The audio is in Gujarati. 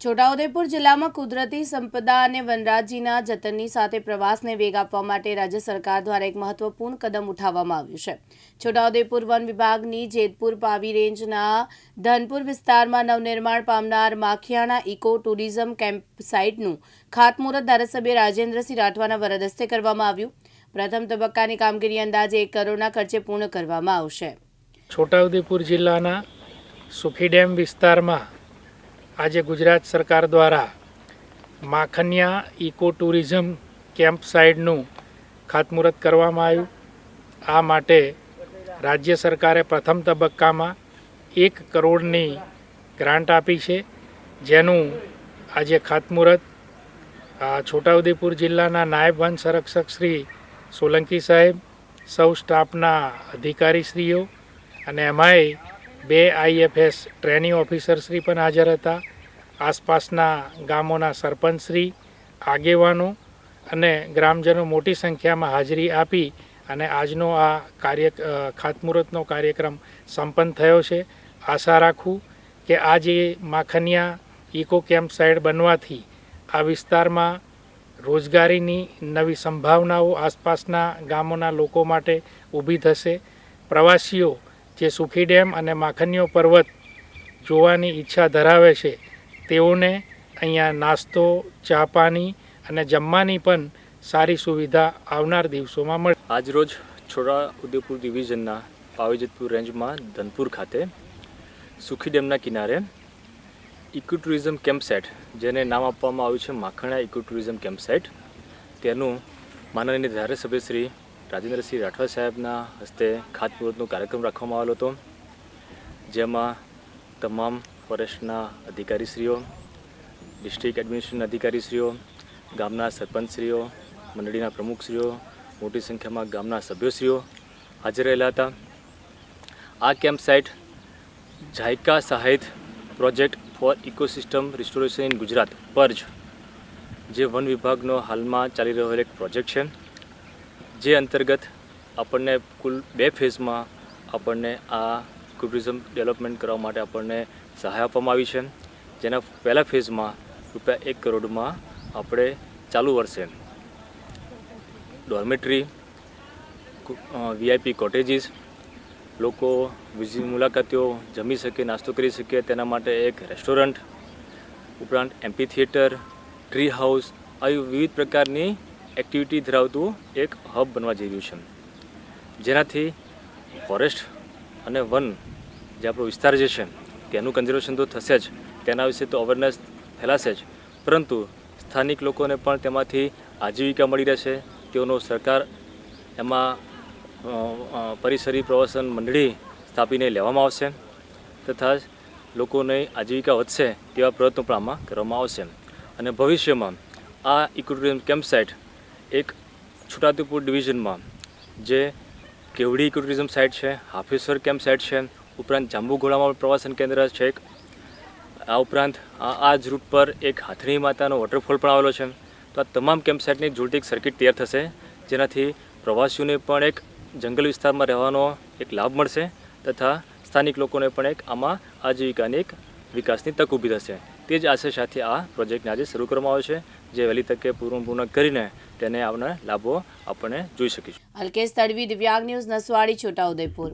છોટાઉદેપુર જિલ્લામાં કુદરતી સંપદા અને વનરાજીના જતનની સાથે પ્રવાસને વેગ આપવા માટે રાજ્ય સરકાર દ્વારા એક મહત્વપૂર્ણ કદમ ઉઠાવવામાં આવ્યું છે. છોટાઉદેપુર વન વિભાગની જેતપુર પાવી રેન્જના ધનપુર વિસ્તારમાં નવનિર્માણ પામનાર માખિયાણા ઇકો ટુરિઝમ કેમ્પ સાઇટનું ખાતમુહૂર્ત ધારાસભ્ય રાજેન્દ્રસિંહ રાઠવાના વરદસ્તે કરવામાં આવ્યું. પ્રથમ તબક્કાની કામગીરી અંદાજે એક કરોડના ખર્ચે પૂર્ણ કરવામાં આવશે. છોટાઉદેપુર જિલ્લાના સુખી ડેમ વિસ્તારમાં આજે ગુજરાત સરકાર દ્વારા માખનિયા ઇકો ટુરિઝમ કેમ્પ સાઇડનું ખાતમુહૂર્ત કરવામાં આવ્યું. આ માટે રાજ્ય સરકારે પ્રથમ તબક્કામાં એક કરોડની ગ્રાન્ટ આપી છે, જેનું આજે ખાતમુહૂર્ત છોટાઉદેપુર જિલ્લાના નાયબ વન સંરક્ષક શ્રી સોલંકી સાહેબ, સૌ સ્ટાફના અધિકારીશ્રીઓ અને એમાંય બે આઈએફએસ ટ્રેનિંગ ઓફિસરશ્રી પણ હાજર હતા. આસપાસના ગામોના સરપંચશ્રી, આગેવાનો અને ગ્રામજનો મોટી સંખ્યામાં હાજરી આપી અને આજનો આ કાર્ય ખાતમુહૂર્તનો કાર્યક્રમ સંપન્ન થયો છે. આશા રાખું કે આ જે માખનિયા ઇકો કેમ્પ સાઇડ બનવાથી આ વિસ્તારમાં રોજગારીની નવી સંભાવનાઓ આસપાસના ગામોના લોકો માટે ઊભી થશે. પ્રવાસીઓ જે સુખી ડેમ અને માખણીયો પર્વત જોવાની ઈચ્છા ધરાવે છે, તેઓને અહીંયા નાસ્તો, ચા પાણી અને જમવાની પણ સારી સુવિધા આવનાર દિવસોમાં મળે. આજરોજ છોટા ઉદેપુર ડિવિઝનના પાવીજતપુર રેન્જમાં ધનપુર ખાતે સુખી ડેમના કિનારે ઇકો ટુરિઝમ કેમ્પ જેને નામ આપવામાં આવ્યું છે માખણા ઇકો ટુરિઝમ કેમ્પ તેનું માનનીય ધારાસભ્ય શ્રી રાજેન્દ્રસિંહ રાઠવા સાહેબના હસ્તે ખાતમુહૂર્તનો કાર્યક્રમ રાખવામાં આવેલો હતો. જેમાં તમામ ફોરેસ્ટના અધિકારીશ્રીઓ, ડિસ્ટ્રિક્ટ એડમિનિસ્ટ્રેશન અધિકારીશ્રીઓ, ગામના સરપંચશ્રીઓ, મંડળીના પ્રમુખશ્રીઓ, મોટી સંખ્યામાં ગામના સભ્યોશ્રીઓ હાજર રહેલા હતા. આ camp site JICA સહાયિત project for ecosystem restoration in Gujarat purge જે વન વિભાગનો હાલમાં ચાલી રહ્યો એક પ્રોજેક્ટ છે. જે અંતર્ગત આપણને કુલ બે ફેઝમાં આપણને આ ટુરિઝમ ડેવલપમેન્ટ કરવા માટે આપણને સહાય આપવામાં આવી છે. જેના પહેલા ફેઝમાં રૂપિયા એક કરોડમાં આપણે ચાલુ વર્ષે ડોર્મેટરી વીઆઈપી કોટેજીસ, લોકો મુલાકાતીઓ જમી શકે, નાસ્તો કરી શકે, તેના માટે એક રેસ્ટોરન્ટ, ઉપરાંત એમ્પી થિયેટર, ટ્રી હાઉસ, આવી વિવિધ પ્રકારની એક્ટિવિટી ધરાવતું એક હબ બનવા જઈ રહ્યું છે. જેનાથી ફોરેસ્ટ અને વન જે આપણો વિસ્તાર જે છે, તેનું કન્ઝર્વેશન તો થશે જ. તેના વિશે તો અવેરનેસ ફેલાશે જ. પરંતુ સ્થાનિક લોકોને પણ તેમાંથી આજીવિકા મળી રહેશે. તેઓનો સરકાર એમાં પરિસરી પ્રવાસન મંડળી સ્થાપીને લેવામાં આવશે તથા લોકોને આજીવિકા વધશે તેવા પ્રયત્નો પણ આમાં કરવામાં આવશે. અને ભવિષ્યમાં આ ઇકોટુરિઝમ કેમ્પ સાઇટ એક છોટાઉદેપુર ડિવિઝનમાં, જે કેવડી ઇકોટુરિઝમ સાઇટ છે હાફેશ્વર કેમ્પ સાઇટ છે, ઉપરાંત જાંબુઘોડામાં પ્રવાસન કેન્દ્ર છે એક. આ ઉપરાંત આ આ જ રૂટ પર એક હાથણી માતાનો વોટરફોલ પણ આવેલો છે. તો આ તમામ કેમ્પ સાઇટની જોડતી એક સર્કિટ તૈયાર થશે, જેનાથી પ્રવાસીઓને પણ એક જંગલ વિસ્તારમાં રહેવાનો એક લાભ મળશે, તથા સ્થાનિક લોકોને પણ એક આમાં આજીવિકાની એક વિકાસની તક ઊભી થશે. તે જ આશય સાથે આ પ્રોજેક્ટને આજે શરૂ કરવામાં આવ્યો છે. જે વહેલી તકે પૂર્ણ પૂર્ણ કરીને તેને આવનાર લાભો આપણને જોઈ શકીશું. અલ્કેશ તડવી દિવ્યાંગ ન્યૂઝ નસવાડી, છોટાઉદેપુર.